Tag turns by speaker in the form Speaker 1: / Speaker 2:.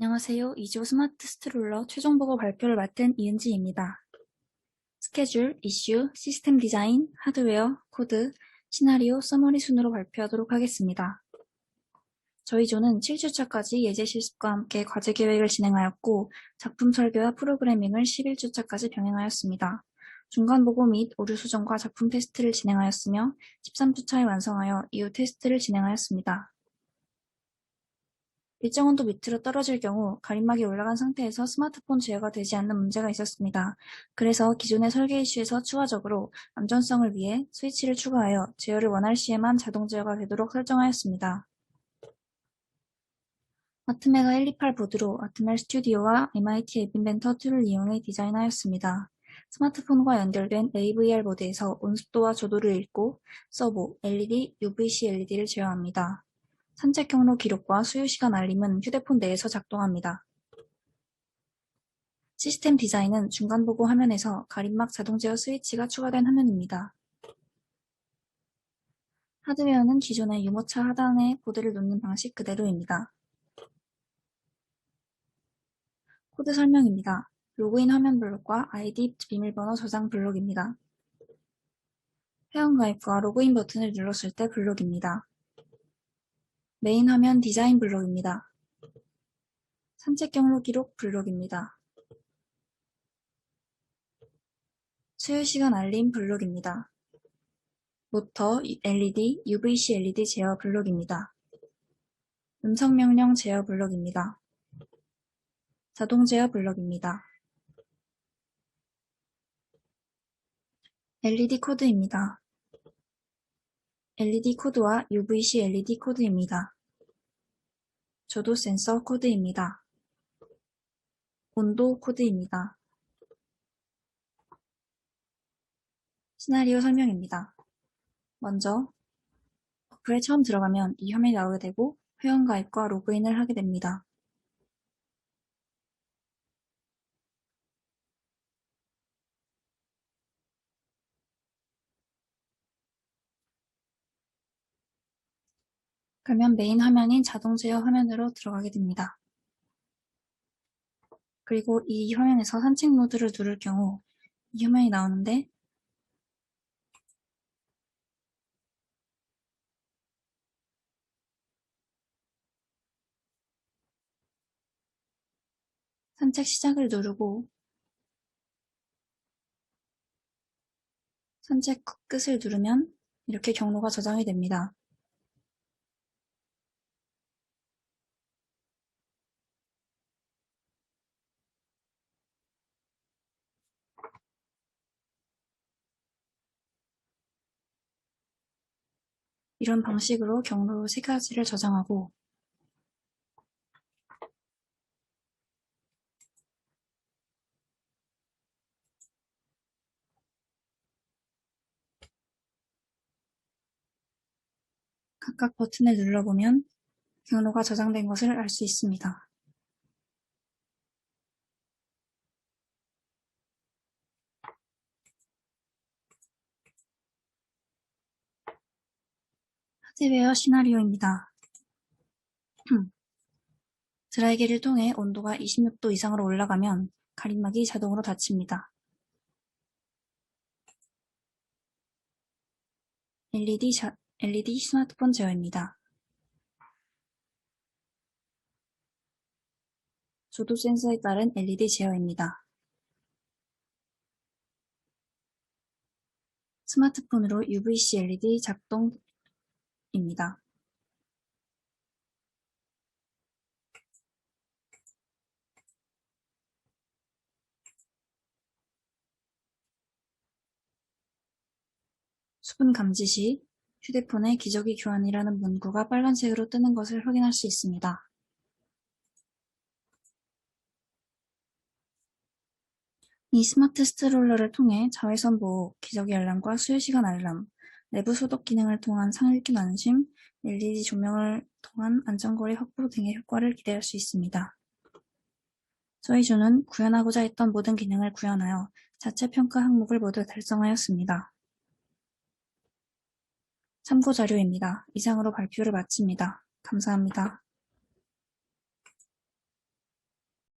Speaker 1: 안녕하세요. 이조 스마트 스트롤러 최종 보고 발표를 맡은 이은지입니다. 스케줄, 이슈, 시스템 디자인, 하드웨어, 코드, 시나리오, 서머리 순으로 발표하도록 하겠습니다. 저희 조는 7주차까지 예제 실습과 함께 과제 계획을 진행하였고 작품 설계와 프로그래밍을 11주차까지 병행하였습니다. 중간 보고 및 오류 수정과 작품 테스트를 진행하였으며 13주차에 완성하여 이후 테스트를 진행하였습니다. 일정 온도 밑으로 떨어질 경우 가림막이 올라간 상태에서 스마트폰 제어가 되지 않는 문제가 있었습니다. 그래서 기존의 설계 이슈에서 추가적으로 안전성을 위해 스위치를 추가하여 제어를 원할 시에만 자동 제어가 되도록 설정하였습니다. 아트메가 128 보드로 아트멜 스튜디오와 MIT 앱 인벤터 툴을 이용해 디자인하였습니다. 스마트폰과 연결된 AVR 보드에서 온습도와 조도를 읽고 서보, LED, UVC LED를 제어합니다. 산책 경로 기록과 수유 시간 알림은 휴대폰 내에서 작동합니다. 시스템 디자인은 중간 보고 화면에서 가림막 자동 제어 스위치가 추가된 화면입니다. 하드웨어는 기존의 유모차 하단에 보드를 놓는 방식 그대로입니다. 코드 설명입니다. 로그인 화면 블록과 아이디 비밀번호 저장 블록입니다. 회원가입과 로그인 버튼을 눌렀을 때 블록입니다. 메인 화면 디자인 블록입니다. 산책 경로 기록 블록입니다. 수요 시간 알림 블록입니다. 모터, LED, UVC LED 제어 블록입니다. 음성 명령 제어 블록입니다. 자동 제어 블록입니다. LED 코드입니다. LED 코드와 UVC LED 코드입니다. 조도 센서 코드입니다. 온도 코드입니다. 시나리오 설명입니다. 먼저 어플에 처음 들어가면 이 화면이 나오게 되고 회원가입과 로그인을 하게 됩니다. 그러면 메인 화면인 자동 제어 화면으로 들어가게 됩니다. 그리고 이 화면에서 산책 모드를 누를 경우 이 화면이 나오는데 산책 시작을 누르고 산책 끝을 누르면 이렇게 경로가 저장이 됩니다. 이런 방식으로 경로 세 가지를 저장하고 각각 버튼을 눌러보면 경로가 저장된 것을 알 수 있습니다. 하드웨어 시나리오입니다. 드라이기를 통해 온도가 26도 이상으로 올라가면 가림막이 자동으로 닫힙니다. LED, 자, LED 스마트폰 제어입니다. 조도 센서에 따른 LED 제어입니다. 스마트폰으로 UVC LED 작동 입니다. 수분 감지 시 휴대폰에 기저귀 교환이라는 문구가 빨간색으로 뜨는 것을 확인할 수 있습니다. 이 스마트 스트롤러를 통해 자외선 보호, 기저귀 알람과 수요시간 알람, 내부 소독 기능을 통한 상읽기 안심, LED 조명을 통한 안전거리 확보 등의 효과를 기대할 수 있습니다. 저희 조는 구현하고자 했던 모든 기능을 구현하여 자체 평가 항목을 모두 달성하였습니다. 참고 자료입니다. 이상으로 발표를 마칩니다. 감사합니다.